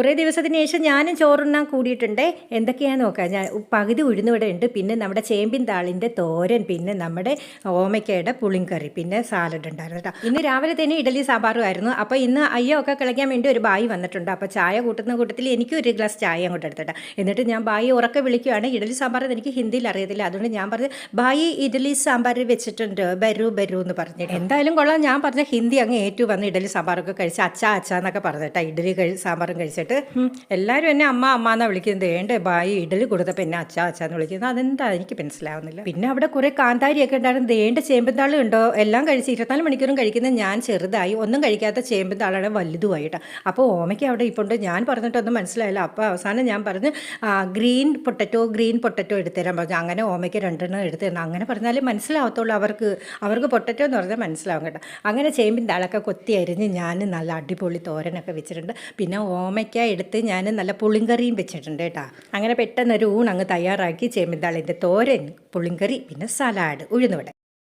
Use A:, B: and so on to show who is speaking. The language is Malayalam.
A: കുറേ ദിവസത്തിന് ശേഷം ഞാനും ചോറുണ്ണാൻ കൂടിയിട്ടുണ്ട്. എന്തൊക്കെയാണെന്ന് നോക്കാം. ഞാൻ പകുതി ഉഴുന്നിവിടെ ഉണ്ട് പിന്നെ നമ്മുടെ ചേമ്പിൻ താളിന്റെ തോരൻ പിന്നെ നമ്മുടെ ഓമയ്ക്കയുടെ പുളിങ്കറി പിന്നെ സാലഡ് ഉണ്ടായിരുന്നു കേട്ടോ. ഇന്ന് രാവിലെ തന്നെ ഇഡലി സാമ്പാറും ആയിരുന്നു. അപ്പോൾ ഇന്ന് അയ്യോ ഒക്കെ കളിക്കാൻ വേണ്ടി ഒരു ബായി വന്നിട്ടുണ്ട്. അപ്പോൾ ചായ കൂട്ടുന്ന കൂട്ടത്തിൽ എനിക്കും ഒരു ഗ്ലാസ് ചായ അങ്ങോട്ട് എടുത്തിട്ട്. എന്നിട്ട് ഞാൻ ബായി ഉറക്കെ വിളിക്കുകയാണ് ഇഡലി സാമ്പാർ എനിക്ക് ഹിന്ദിയിൽ അറിയത്തില്ല. അതുകൊണ്ട് ഞാൻ പറഞ്ഞു ബായി ഇഡലി സാമ്പാർ വെച്ചിട്ടുണ്ട്. ബരു ബരു എന്ന് പറഞ്ഞു എന്തായാലും കൊള്ളാം. ഞാൻ പറഞ്ഞ ഹിന്ദി അങ്ങ് ഏറ്റു വന്ന് ഇഡലി സാമ്പാറൊക്കെ കഴിച്ച് അച്ഛ അച്ഛ എന്നൊക്കെ പറഞ്ഞിട്ടാ ഇഡലി കഴി സാമ്പാറും കഴിച്ചിട്ട്. ഉം, എല്ലാവരും എന്നെ അമ്മ അമ്മ എന്നാ വിളിക്കുന്നത്. വേണ്ട ബായി ഇഡലി കൊടുത്തപ്പോൾ എന്നെ അച്ഛാ അച്ഛ എന്ന് വിളിക്കുന്നത്. അതെന്താ? എനിക്ക് മനസ്സിലാവുന്നില്ല. പിന്നെ അവിടെ കുറേ കാന്താരിയൊക്കെ ഉണ്ടായിരുന്നു. ദേണ്ട ചേമ്പന്താളും ഉണ്ടോ? എല്ലാം കഴിച്ച് ഇരുപത്തിനാല് മണിക്കൂറും കഴിക്കുന്ന ഞാൻ ചെറുതായി. ഒന്നും കഴിക്കാത്ത ചേമ്പന്താളാണ് വലുതുമായിട്ട്. അപ്പോൾ ഓമയ്ക്ക് അവിടെ ഇപ്പോൾ ഉണ്ട്. ഞാൻ പറഞ്ഞിട്ടൊന്നും മനസ്സിലായില്ല. അപ്പോൾ അവസാനം ഞാൻ പറഞ്ഞ് ഗ്രീൻ പൊട്ടറ്റോ ഗ്രീൻ പൊട്ടറ്റോ എടുത്തുതരാൻ പറഞ്ഞു. അങ്ങനെ ഓമയ്ക്ക് രണ്ടെണ്ണം എടുത്തു തരണം അങ്ങനെ പറഞ്ഞാലേ മനസ്സിലാവത്തുള്ളൂ അവർക്ക് അവർക്ക് പൊട്ടറ്റോ എന്ന് പറഞ്ഞാൽ മനസ്സിലാവും കേട്ടോ. അങ്ങനെ ചേമ്പിൻ താളൊക്കെ കൊത്തി അരിഞ്ഞ് ഞാൻ നല്ല അടിപൊളി തോരനൊക്കെ വെച്ചിട്ടുണ്ട്. പിന്നെ ഓമയ്ക്ക എടുത്ത് ഞാൻ നല്ല പുളിങ്കറിയും വെച്ചിട്ടുണ്ട് കേട്ടോ. അങ്ങനെ പെട്ടെന്നൊരു ഊൺ അങ്ങ് തയ്യാറാക്കി ചേമ്പിന്താളിന്റെ തോരൻ പുളിങ്കറി പിന്നെ സലാഡ് ഉഴുന്നുവട.